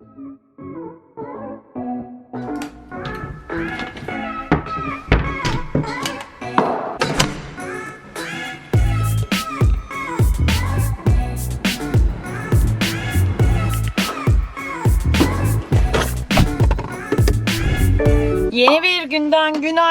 Yeni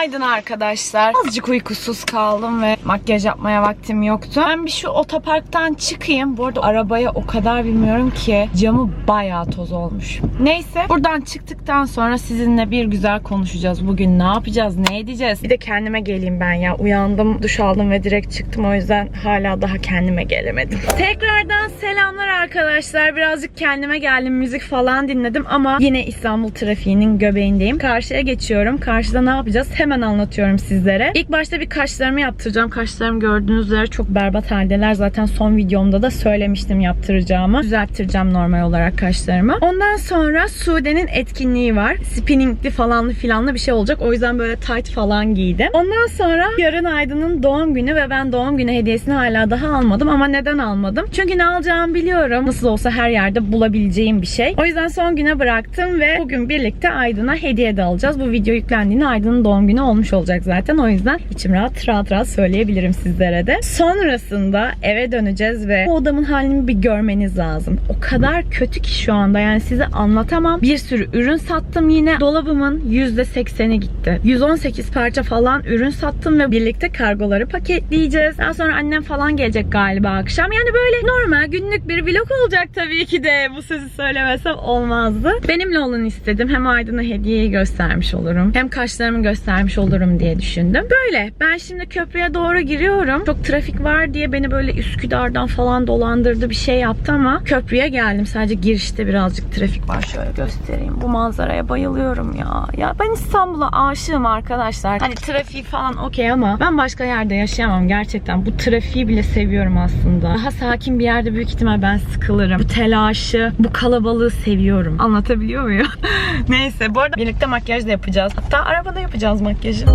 günaydın arkadaşlar. Azıcık uykusuz kaldım ve makyaj yapmaya vaktim yoktu. Ben bir şu otoparktan çıkayım. Bu arada arabaya o kadar bilmiyorum ki camı bayağı toz olmuş. Neyse buradan çıktıktan sonra sizinle bir güzel konuşacağız. Bugün ne yapacağız, ne edeceğiz? Bir de kendime geleyim ben ya. Uyandım, duş aldım ve direkt çıktım. O yüzden hala daha kendime gelemedim. Tekrardan selamlar arkadaşlar. Birazcık kendime geldim. Müzik falan dinledim ama yine İstanbul trafiğinin göbeğindeyim. Karşıya geçiyorum. Karşıda ne yapacağız? Hemen anlatıyorum sizlere. İlk başta bir kaşlarımı yaptıracağım. Kaşlarım gördüğünüz üzere çok berbat haldeler. Zaten son videomda da söylemiştim yaptıracağımı. Düzelttireceğim normal olarak kaşlarımı. Ondan sonra Sude'nin etkinliği var. Spinningli falanlı filanlı bir şey olacak. O yüzden böyle tight falan giydim. Ondan sonra yarın Aydın'ın doğum günü ve ben doğum günü hediyesini hala daha almadım. Ama neden almadım? Çünkü ne alacağımı biliyorum. Nasıl olsa her yerde bulabileceğim bir şey. O yüzden son güne bıraktım ve bugün birlikte Aydın'a hediye de alacağız. Bu video yüklendiğinde Aydın'ın doğum günü olmuş olacak zaten. O yüzden içim rahat rahat rahat söyleyebilirim sizlere de. Sonrasında eve döneceğiz ve bu odamın halini bir görmeniz lazım. O kadar kötü ki şu anda yani size anlatamam. Bir sürü ürün sattım yine. Dolabımın %80'i gitti. 118 parça falan ürün sattım ve birlikte kargoları paketleyeceğiz. Daha sonra annem falan gelecek galiba akşam. Yani böyle normal günlük bir vlog olacak tabii ki de. Bu sözü söylemesem olmazdı. Benimle olun istedim. Hem Aydın'a hediyeyi göstermiş olurum. Hem kaşlarımı göstermiş olurum diye düşündüm. Böyle. Ben şimdi köprüye doğru giriyorum. Çok trafik var diye beni böyle Üsküdar'dan falan dolandırdı bir şey yaptı ama köprüye geldim. Sadece girişte birazcık trafik var. Şöyle göstereyim. Bu manzaraya bayılıyorum ya. Ya ben İstanbul'a aşığım arkadaşlar. Hani trafik falan okey ama ben başka yerde yaşayamam gerçekten. Bu trafiği bile seviyorum aslında. Daha sakin bir yerde büyük ihtimal ben sıkılırım. Bu telaşı, bu kalabalığı seviyorum. Anlatabiliyor muyum? Neyse bu arada birlikte makyaj da yapacağız. Hatta arabada yapacağız makyajı.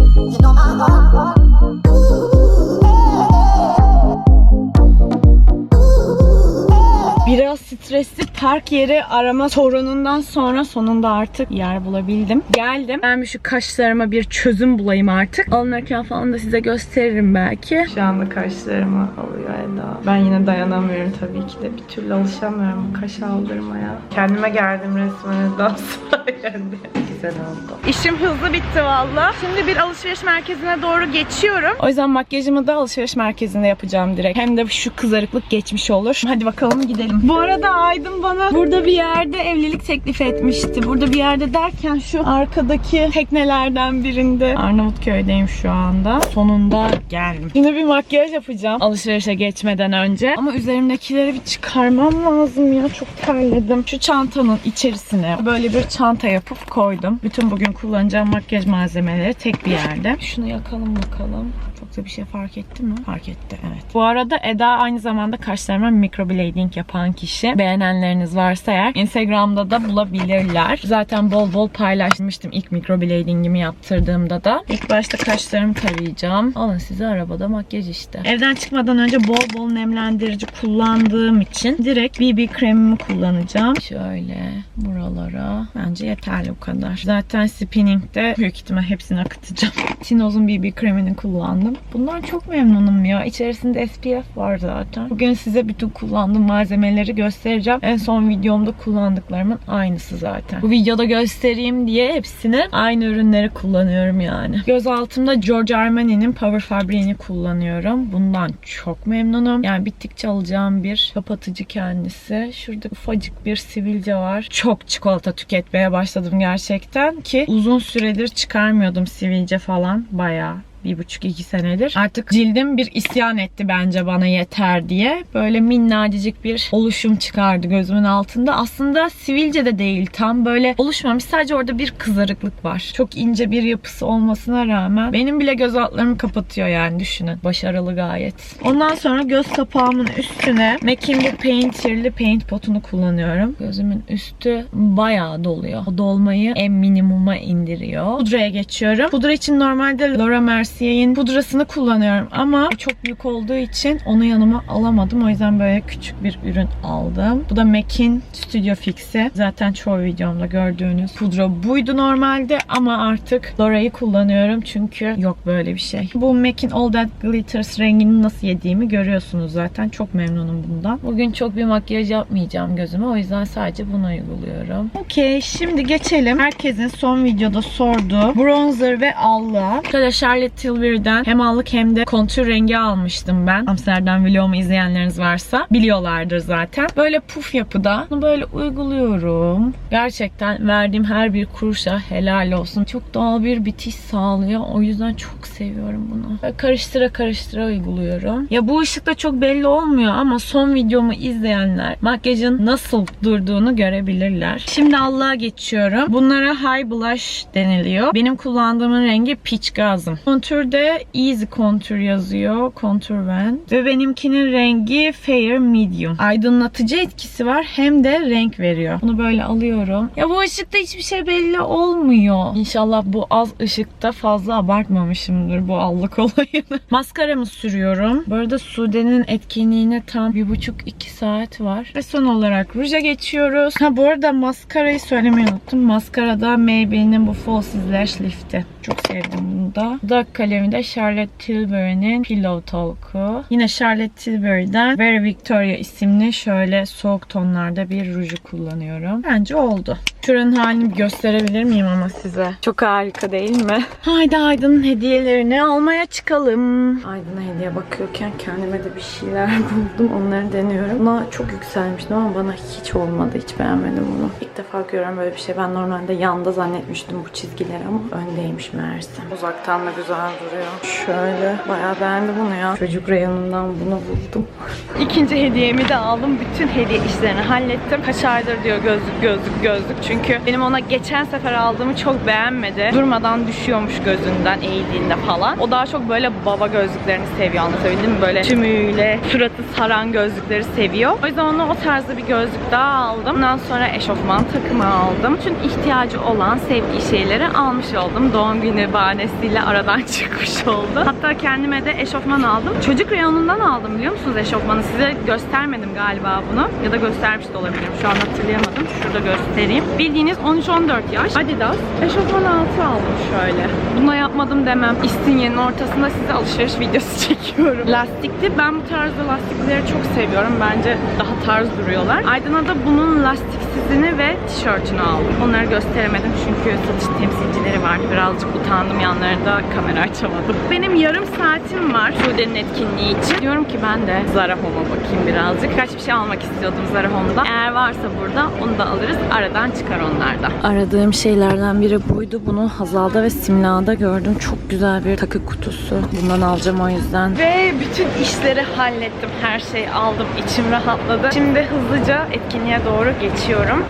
Biraz stresli park yeri arama sorunundan sonra sonunda artık yer bulabildim. Geldim. Ben şu kaşlarıma bir çözüm bulayım artık. Alınırken falan da size gösteririm belki. Şu anda kaşlarımı alıyor Eda. Ben yine dayanamıyorum tabii ki de. Bir türlü alışamıyorum kaş aldırmaya. Kendime geldim resmen Eda sayende. Güzel oldu. İşim hızlı bitti valla. Şimdi bir alışveriş merkezine doğru geçiyorum. O yüzden makyajımı da alışveriş merkezinde yapacağım direkt. Hem de şu kızarıklık geçmiş olur. Hadi bakalım gidelim. Bu arada Aydın bana burada bir yerde evlilik teklif etmişti. Burada bir yerde derken şu arkadaki teknelerden birinde. Arnavutköy'deyim şu anda. Sonunda geldim. Şimdi bir makyaj yapacağım alışverişe geçmeden önce. Ama üzerimdekileri bir çıkarmam lazım ya. Çok terledim. Şu çantanın içerisine böyle bir çanta yapıp koydum. Bütün bugün kullanacağım makyaj malzemeleri tek bir yerde. Şunu yakalım bakalım. Çok da bir şey fark etti mi? Fark etti evet. Bu arada Eda aynı zamanda kaşlarıma microblading yapan kişi. Beğenenleriniz varsa eğer Instagram'da da bulabilirler. Zaten bol bol paylaşmıştım ilk microbladingimi yaptırdığımda da. İlk başta kaşlarımı tarayacağım. Alın size arabada makyaj işte. Evden çıkmadan önce bol bol nemlendirici kullandığım için direkt BB kremimi kullanacağım. Şöyle buralara. Bence yeterli bu kadar. Zaten spinning'de büyük ihtimal hepsini akıtacağım. Tinoz'un BB kremini kullandım. Bundan çok memnunum ya. İçerisinde SPF var zaten. Bugün size bütün kullandığım malzemeleri göstereceğim. En son videomda kullandıklarımın aynısı zaten. Bu videoda göstereyim diye hepsini aynı ürünleri kullanıyorum yani. Göz altımda Giorgio Armani'nin Power Fabriğini kullanıyorum. Bundan çok memnunum. Yani bittikçe alacağım bir kapatıcı kendisi. Şurada ufacık bir sivilce var. Çok çikolata tüketmeye başladım gerçekten ki uzun süredir çıkarmıyordum sivilce falan. Bayağı bir buçuk iki senedir. Artık cildim bir isyan etti bence bana yeter diye. Böyle minnacık bir oluşum çıkardı gözümün altında. Aslında sivilce de değil tam böyle oluşmamış. Sadece orada bir kızarıklık var. Çok ince bir yapısı olmasına rağmen benim bile göz altlarımı kapatıyor yani düşünün. Başarılı gayet. Ondan sonra göz kapağımın üstüne MAC'in bu Painter'li paint potunu kullanıyorum. Gözümün üstü bayağı doluyor. O dolmayı en minimuma indiriyor. Pudraya geçiyorum. Pudra için normalde Laura Mercier Messier'in pudrasını kullanıyorum ama çok büyük olduğu için onu yanıma alamadım. O yüzden böyle küçük bir ürün aldım. Bu da MAC'in Studio Fix'i. Zaten çoğu videomda gördüğünüz pudra buydu normalde ama artık Lora'yı kullanıyorum çünkü yok böyle bir şey. Bu MAC'in All That Glitters rengini nasıl yediğimi görüyorsunuz zaten. Çok memnunum bundan. Bugün çok bir makyaj yapmayacağım gözüme. O yüzden sadece bunu uyguluyorum. Okey şimdi geçelim. Herkesin son videoda sorduğu bronzer ve allığa. Şöyle Charlotte Tilbury'den hem allık hem de kontür rengi almıştım ben. Amsterdam vlogumu izleyenleriniz varsa biliyorlardır zaten. Böyle puf yapıda. Bunu böyle uyguluyorum. Gerçekten verdiğim her bir kuruşa helal olsun. Çok doğal bir bitiş sağlıyor. O yüzden çok seviyorum bunu. Böyle karıştıra karıştıra uyguluyorum. Ya bu ışıkta çok belli olmuyor ama son videomu izleyenler makyajın nasıl durduğunu görebilirler. Şimdi Allah'a geçiyorum. Bunlara high blush deniliyor. Benim kullandığımın rengi peach gazım. Kontürde easy contour yazıyor. Contour Van. Ve benimkinin rengi fair medium. Aydınlatıcı etkisi var hem de renk veriyor. Bunu böyle alıyorum. Ya bu ışıkta hiçbir şey belli olmuyor. İnşallah bu az ışıkta fazla abartmamışımdır bu allık olayını. Maskaramı sürüyorum. Bu arada Sude'nin etkinliğine tam bir buçuk iki saat var. Ve son olarak ruja geçiyoruz. Ha bu arada maskarayı söylemeyi unuttum. Maskarada Maybelline'in bu Falsies Lash Lift'i. Çok sevdim bunu da. Dudak kalemi de Charlotte Tilbury'nin Pillow Talk'u. Yine Charlotte Tilbury'den Very Victoria isimli şöyle soğuk tonlarda bir ruju kullanıyorum. Bence oldu. Şuranın halini gösterebilir miyim ama size? Çok harika değil mi? Haydi Aydın'ın hediyelerini almaya çıkalım. Aydın'a hediye bakıyorken kendime de bir şeyler buldum. Onları deniyorum. Buna çok yükselmiştim ama bana hiç olmadı. Hiç beğenmedim bunu. İlk defa görüyorum böyle bir şey. Ben normalde yanda zannetmiştim bu çizgileri ama öndeymiş meğerse. Uzaktan da güzel duruyor. Şöyle bayağı beğendim bunu ya. Çocuk reyonundan bunu buldum. İkinci hediyemi de aldım. Bütün hediye işlerini hallettim. Kaç aydır diyor gözlük gözlük gözlük. Çünkü benim ona geçen sefer aldığımı çok beğenmedi. Durmadan düşüyormuş gözünden eğildiğinde falan. O daha çok böyle baba gözlüklerini seviyor anlatabildim mi? Böyle tümüyle suratı saran gözlükleri seviyor. O yüzden ona o tarzda bir gözlük daha aldım. Ondan sonra eşofman takımı aldım. Bütün ihtiyacı olan sevdiği şeyleri almış oldum. Doğum günü bahanesiyle aradan çıkmış oldu. Hatta kendime de eşofman aldım. Çocuk reyonundan aldım biliyor musunuz eşofmanı? Size göstermedim galiba bunu. Ya da göstermiş de olabilirim. Şu an hatırlayamadım. Şurada göstereyim. Bildiğiniz 13-14 yaş Adidas eşofman altı aldım şöyle. Buna yapmadım demem. İstinye'nin ortasında size alışveriş videosu çekiyorum. Lastikli. Ben bu tarzda lastikleri çok seviyorum. Bence daha tarz duruyorlar. Aydın'a da bunun lastiksizini ve tişörtünü aldım. Onları gösteremedim çünkü satış temsilcileri vardı. Birazcık utandım yanlarında kamera açamadım. Benim yarım saatim var Sude'nin etkinliği için. Diyorum ki ben de Zara Home'a bakayım birazcık. Birkaç bir şey almak istiyordum Zara Home'da. Eğer varsa burada onu da alırız. Aradan çıkar. Aradığım şeylerden biri buydu. Bunu Hazal'da ve Simla'da gördüm. Çok güzel bir takı kutusu. Bundan alacağım o yüzden. Ve bütün işleri hallettim. Her şeyi aldım. İçim rahatladı. Şimdi hızlıca etkinliğe doğru geçiyorum.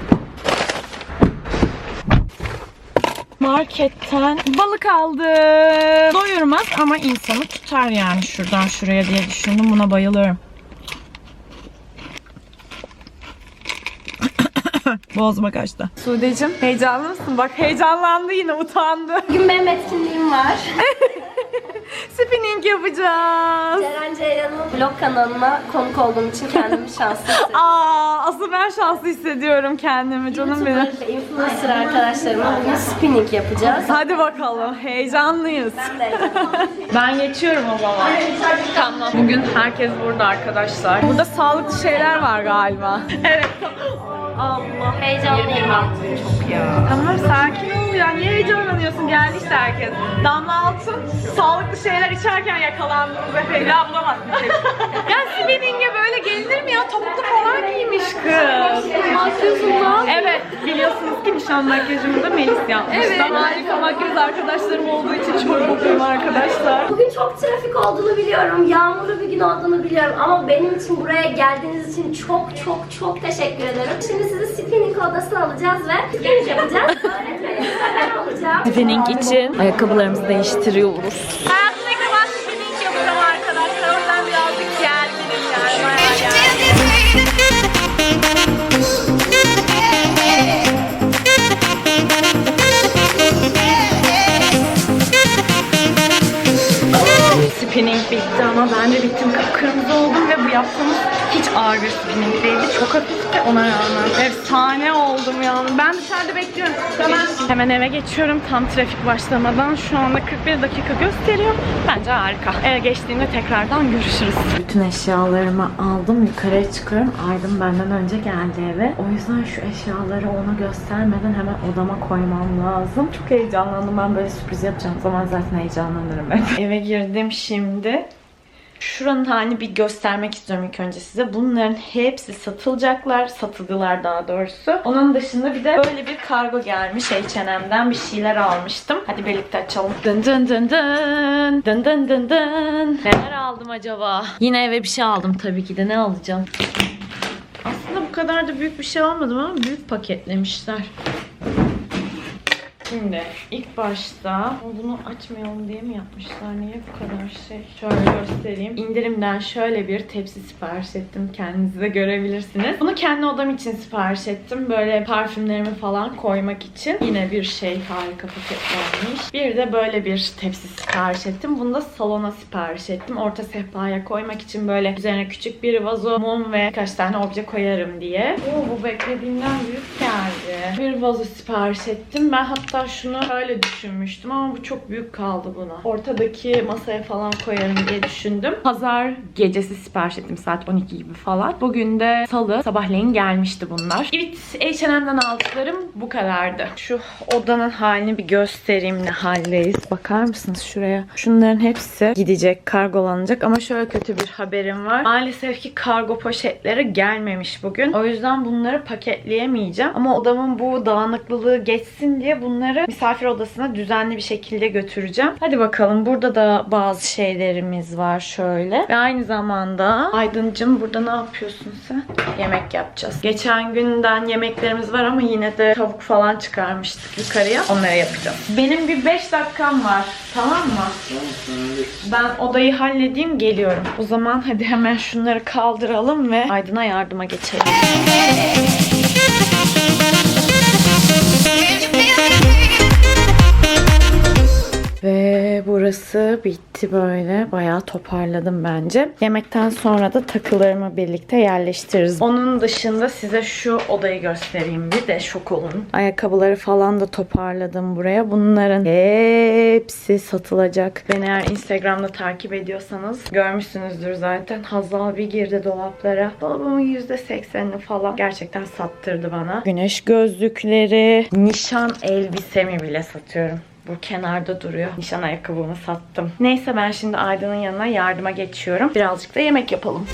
Marketten balık aldım. Doyurmaz ama insanı tutar yani şuradan şuraya diye düşündüm. Buna bayılıyorum. Boğazıma kaçtı. Sude'cim heyecanlı mısın? Bak heyecanlandı yine utandı. Bugün benim etkinliğim var. Spinning yapacağız. Ceren Ceylan'ın vlog kanalına konuk olduğum için kendimi şanslı hissediyorum. Aa, asıl ben şanslı hissediyorum kendimi canım benim. YouTuber ve influencer arkadaşlarımla bugün spinning yapacağız. Hadi bakalım heyecanlıyız. Ben de heyecanlıyım. Ben geçiyorum o zaman. Tamam. Bugün herkes burada arkadaşlar. Burada sağlıklı şeyler var galiba. evet. Allah. Heyecanlıyım ben. Çok ya. Tamam sakin ol ya. Niye heyecanlanıyorsun? Geldi işte herkes. Damla Altun sağlıklı şeyler içerken yakalandınız efendim. Ya bulamazsın. ya spinning'e böyle gelinir mi ya? Topuklu falan giymiş kız. Makyajımdan. Evet, biliyorsunuz ki nişan makyajımı da Melis yapmıştı. Evet. Harika makyaj arkadaşlarım olduğu için çok mutluyum arkadaşlar. Bugün çok trafik olduğunu biliyorum. Yağmurlu bir gün olduğunu biliyorum. Ama benim için buraya geldiğiniz için çok çok çok teşekkür ederim. Şimdi sizi spinning odasına alacağız ve spinning yapacağız. Öğretmenimiz de ben olacağım. Spinning için ayakkabılarımızı değiştiriyoruz. Ben de bittim. Kıpkırmızı oldum ve bu yaptığımız hiç ağır bir spinning değildi. Çok hafifti ona rağmen. Efsane oldum yani. Ben dışarıda bekliyorum. Hemen, hemen eve geçiyorum. Tam trafik başlamadan. Şu anda 41 dakika gösteriyor. Bence harika. Eve geçtiğimde tekrardan görüşürüz. Bütün eşyalarımı aldım. Yukarıya çıkıyorum. Aydın benden önce geldi eve. O yüzden şu eşyaları ona göstermeden hemen odama koymam lazım. Çok heyecanlandım. Ben böyle sürpriz yapacağım zaman zaten heyecanlanırım ben. Eve girdim şimdi. Şuranın halini bir göstermek istiyorum ilk önce size. Bunların hepsi satılacaklar. Satıldılar daha doğrusu. Onun dışında bir de böyle bir kargo gelmiş. H&M'den bir şeyler almıştım. Hadi birlikte açalım. Dın dın dın dın. Dın dın dın dın. Neler aldım acaba? Yine eve bir şey aldım tabii ki de. Ne alacağım? Aslında bu kadar da büyük bir şey almadım ama büyük paketlemişler. Şimdi ilk başta bunu açmayalım diye mi yapmışlar? Niye bu kadar şey? Şöyle göstereyim. İndirimden şöyle bir tepsi sipariş ettim. Kendiniz de görebilirsiniz. Bunu kendi odam için sipariş ettim. Böyle parfümlerimi falan koymak için. Yine bir şey harika paketlenmiş. Bir de böyle bir tepsi sipariş ettim. Bunu da salona sipariş ettim. Orta sehpaya koymak için böyle üzerine küçük bir vazo, mum ve birkaç tane obje koyarım diye. Oo, bu beklediğimden büyük geldi. Bir vazo sipariş ettim. Ben hatta şunu şöyle düşünmüştüm ama bu çok büyük kaldı buna. Ortadaki masaya falan koyarım diye düşündüm. Pazar gecesi sipariş ettim saat 12 gibi falan. Bugün de salı sabahleyin gelmişti bunlar. Evet H&M'den aldıklarım bu kadardı. Şu odanın halini bir göstereyim ne haldeyiz. Bakar mısınız şuraya? Şunların hepsi gidecek, kargolanacak ama şöyle kötü bir haberim var. Maalesef ki kargo poşetleri gelmemiş bugün. O yüzden bunları paketleyemeyeceğim. Ama odamın bu dağınıklılığı geçsin diye bunları misafir odasına düzenli bir şekilde götüreceğim. Hadi bakalım. Burada da bazı şeylerimiz var şöyle. Ve aynı zamanda Aydıncım burada ne yapıyorsun sen? Yemek yapacağız. Geçen günden yemeklerimiz var ama yine de tavuk falan çıkarmıştık yukarıya. Onları yapacağız. Benim bir 5 dakikam var. Tamam mı? Ben odayı halledeyim geliyorum. O zaman hadi hemen şunları kaldıralım ve Aydın'a yardıma geçelim. Burası bitti böyle. Bayağı toparladım bence. Yemekten sonra da takılarımı birlikte yerleştiririz. Onun dışında size şu odayı göstereyim bir de şok olun. Ayakkabıları falan da toparladım buraya. Bunların hepsi satılacak. Beni eğer Instagram'da takip ediyorsanız görmüşsünüzdür zaten. Hazal bir girdi dolaplara. Dolabımın %80'ini falan gerçekten sattırdı bana. Güneş gözlükleri, nişan elbisemi bile satıyorum. Bu kenarda duruyor. Nişan ayakkabımı sattım. Neyse ben şimdi Aydın'ın yanına yardıma geçiyorum. Birazcık da yemek yapalım.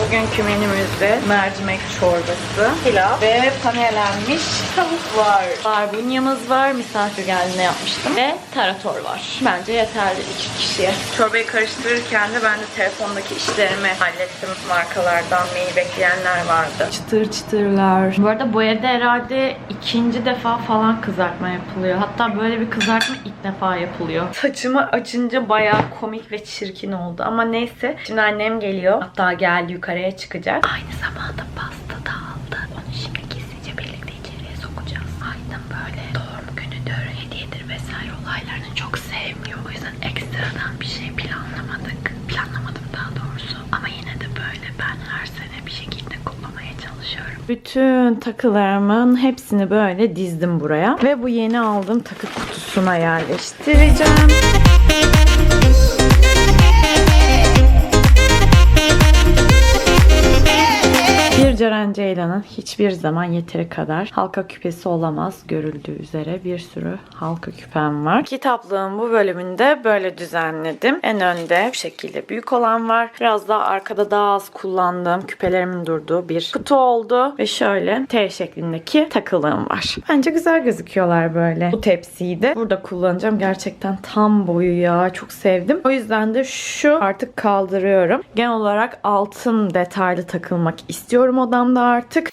Bugünkü menümüzde mercimek çorbası, pilav ve panelenmiş tavuk var. Barbunyamız var. Misafir geldiğinde yapmıştım. Ve tarator var. Bence yeterli iki kişiye. Çorbayı karıştırırken de ben de telefondaki işlerimi hallettim. Markalardan neyi bekleyenler vardı. Çıtır çıtırlar. Bu arada bu evde herhalde ikinci defa falan kızartma yapılıyor. Hatta böyle bir kızartma ilk defa yapılıyor. Saçımı açınca bayağı komik ve çirkin oldu. Ama neyse. Şimdi annem geliyor. Hatta geldi yukarıya çıkacak. Aynı zamanda pasta da aldı. Onu şimdi gizlice birlikte içeriye sokacağız. Aydın böyle doğum günüdür, hediyedir vesaire olaylarını çok sevmiyor. O yüzden ekstradan bir şey planlamadık. Planlamadım daha doğrusu. Ama yine de böyle ben her sene bir şekilde kutlamaya çalışıyorum. Bütün takılarımın hepsini böyle dizdim buraya. Ve bu yeni aldığım takı kutusuna yerleştireceğim. Bir Ceren Ceylan'ın hiçbir zaman yeteri kadar halka küpesi olamaz görüldüğü üzere bir sürü halka küpem var. Kitaplığın bu bölümünde böyle düzenledim. En önde bu şekilde büyük olan var. Biraz daha arkada daha az kullandığım küpelerimin durduğu bir kutu oldu. Ve şöyle T şeklindeki takılığım var. Bence güzel gözüküyorlar böyle. Bu tepsiyi de burada kullanacağım. Gerçekten tam boyu ya. Çok sevdim. O yüzden de şu artık kaldırıyorum. Genel olarak altın detaylı takılmak istiyorum odamda artık.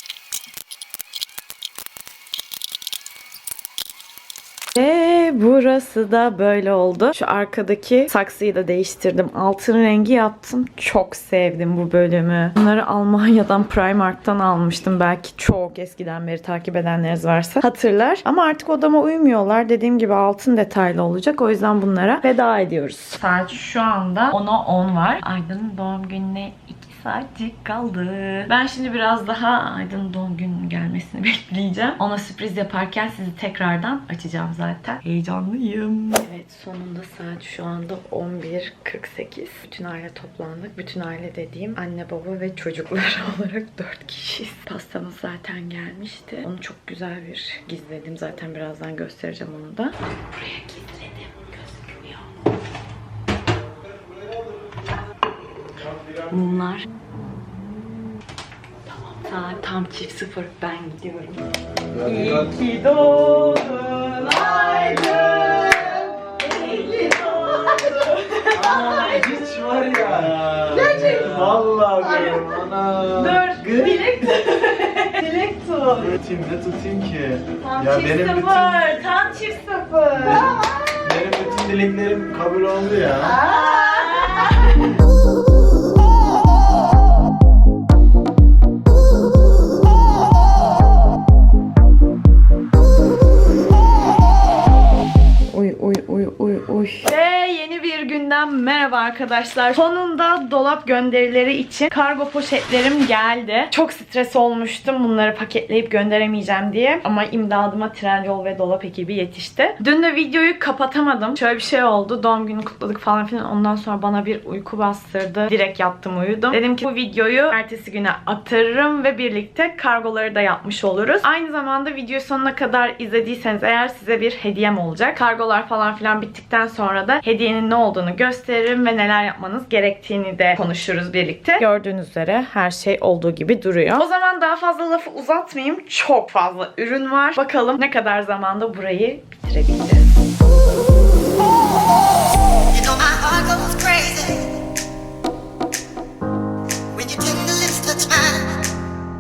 Ve burası da böyle oldu. Şu arkadaki saksıyı da değiştirdim. Altın rengi yaptım. Çok sevdim bu bölümü. Bunları Almanya'dan Primark'tan almıştım. Belki çok eskiden beri takip edenleriniz varsa hatırlar. Ama artık odama uymuyorlar. Dediğim gibi altın detaylı olacak. O yüzden bunlara veda ediyoruz. Saat şu anda 10'a 10 var. Aydın'ın doğum gününe 2 saatcik kaldı. Ben şimdi biraz daha Aydın'ın doğum gününün gelmesini bekleyeceğim. Ona sürpriz yaparken sizi tekrardan açacağım zaten. Heyecanlıyım. Evet sonunda saat şu anda 11.48. Bütün aile toplandık. Bütün aile dediğim anne baba ve çocuklar olarak 4 kişiyiz. Pastamız zaten gelmişti. Onu çok güzel bir gizledim. Zaten birazdan göstereceğim onu da. Buraya gizledim. Mumlar. Tamam. Saat tam çift sıfır. Ben gidiyorum. İyi ki doğdun Aydın. İyi ki doğdun. Hiç var ya. Gerçekten. Vallahi benim ana. Dur. Dilek. Dilek tut. Tutayım ne tutayım ki? Tam ya çift benim bütün, sıfır. Tam çift sıfır. benim bütün dileklerim kabul oldu ya. Arkadaşlar. Sonunda dolap gönderileri için kargo poşetlerim geldi. Çok stres olmuştum bunları paketleyip gönderemeyeceğim diye. Ama imdadıma Trendyol ve dolap ekibi yetişti. Dün de videoyu kapatamadım. Şöyle bir şey oldu. Doğum günü kutladık falan filan. Ondan sonra bana bir uyku bastırdı. Direkt yattım uyudum. Dedim ki bu videoyu ertesi güne aktarırım ve birlikte kargoları da yapmış oluruz. Aynı zamanda videoyu sonuna kadar izlediyseniz eğer size bir hediyem olacak. Kargolar falan filan bittikten sonra da hediyenin ne olduğunu gösteririm ve neler yapmanız gerektiğini de konuşuruz birlikte. Gördüğünüz üzere her şey olduğu gibi duruyor. O zaman daha fazla lafı uzatmayayım. Çok fazla ürün var. Bakalım ne kadar zamanda burayı mine.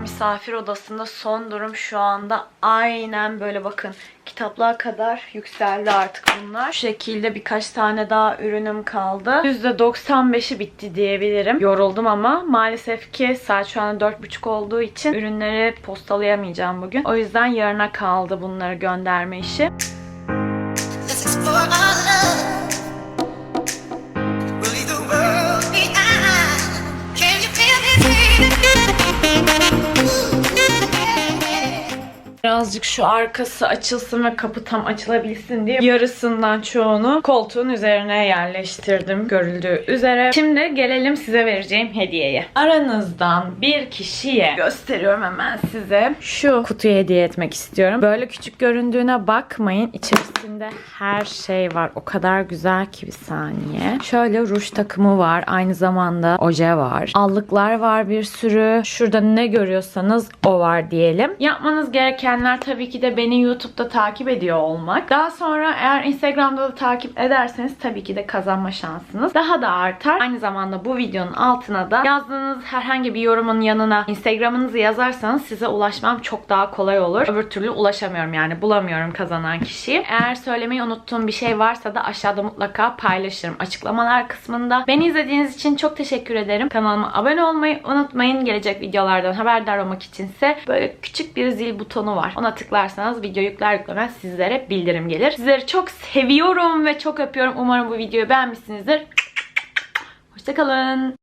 Misafir odasında son durum şu anda aynen böyle bakın kitaplığa kadar yükseldi artık bunlar. Şu şekilde birkaç tane daha ürünüm kaldı. %95'i bitti diyebilirim. Yoruldum ama maalesef ki saat şu an 4.30 olduğu için ürünleri postalayamayacağım bugün. O yüzden yarına kaldı bunları gönderme işi. Let's explore our love. Birazcık şu arkası açılsın ve kapı tam açılabilsin diye yarısından çoğunu koltuğun üzerine yerleştirdim görüldüğü üzere. Şimdi gelelim size vereceğim hediyeye. Aranızdan bir kişiye gösteriyorum hemen size. Şu kutuyu hediye etmek istiyorum. Böyle küçük göründüğüne bakmayın. İçerisinde her şey var. O kadar güzel ki bir saniye. Şöyle ruj takımı var. Aynı zamanda oje var. Allıklar var bir sürü. Şurada ne görüyorsanız o var diyelim. Yapmanız gerekenler tabii ki de beni YouTube'da takip ediyor olmak. Daha sonra eğer Instagram'da da takip ederseniz tabii ki de kazanma şansınız daha da artar. Aynı zamanda bu videonun altına da yazdığınız herhangi bir yorumun yanına Instagram'ınızı yazarsanız size ulaşmam çok daha kolay olur. Öbür türlü ulaşamıyorum yani bulamıyorum kazanan kişiyi. Eğer söylemeyi unuttuğum bir şey varsa da aşağıda mutlaka paylaşırım açıklamalar kısmında. Beni izlediğiniz için çok teşekkür ederim. Kanalıma abone olmayı unutmayın. Gelecek videolardan haberdar olmak içinse böyle küçük bir zil butonu var. Ona tıklarsanız video yükler yüklemez sizlere bildirim gelir. Sizleri çok seviyorum ve çok öpüyorum. Umarım bu videoyu beğenmişsinizdir. Hoşçakalın.